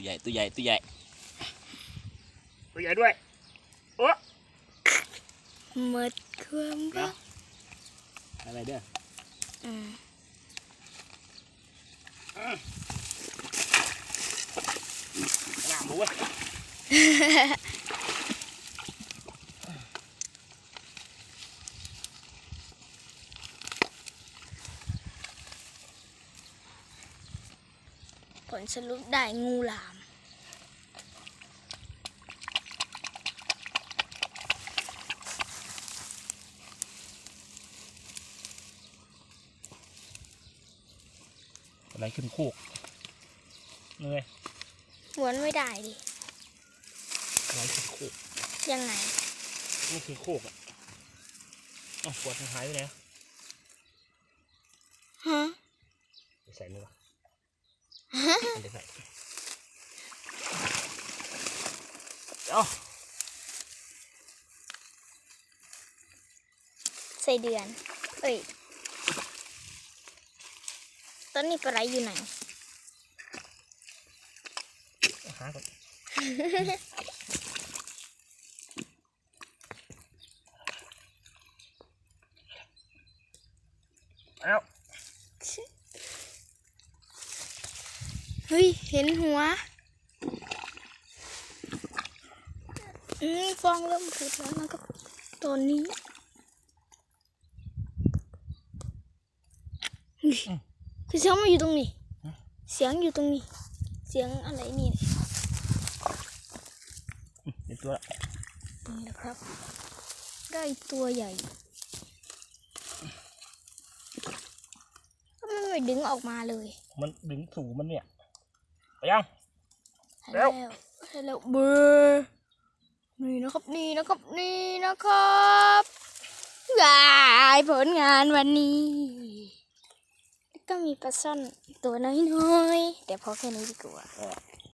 ตัวใหญ่ตัวใหญ่ตัวใหญ่ตัวใหญ่ด้วยโอ้หมดความรักอะไรเด้ออืมหน้าหมูเว้ยผลสรุปได้งูหลาม อะไรขึ้นโคกเลยม้วนไม่ได้ดิอะไรขึ้นโคกยังไงนี่คือโคกอะเอ้าขวดมันหายไปไหนอะฮะไปใส่มือวะอันเดี๋ยวใส่เอ้าใส่เดือน เอ้ย ตอนนี้ปลาไหลอยู่ไหนหาก่อนเอ้าเฮ้ย เห็นหัวอืมฟองเริ่มผุดแล้วนะครับตอนนี้เฮ้ย คือเสียงมันอยู่ตรงนี้ เสียงอยู่ตรงนี้ เสียงอะไรนี่เดี๋ยวตัวละนี่นะครับ ได้ตัวใหญ่ก็มันไม่ดึงออกมาเลย มันดึงถูมันเนี่ย ไปยังใช่แล้แล้ววใช่แล้วเบอร์นี่นะครับนี่นะครับนี่นะครับวายผลงานวันนี้แล้ว ก็มีปลาซ่อนตัวน้อยๆ แต่พอแค่นี้ดีกว่าเออ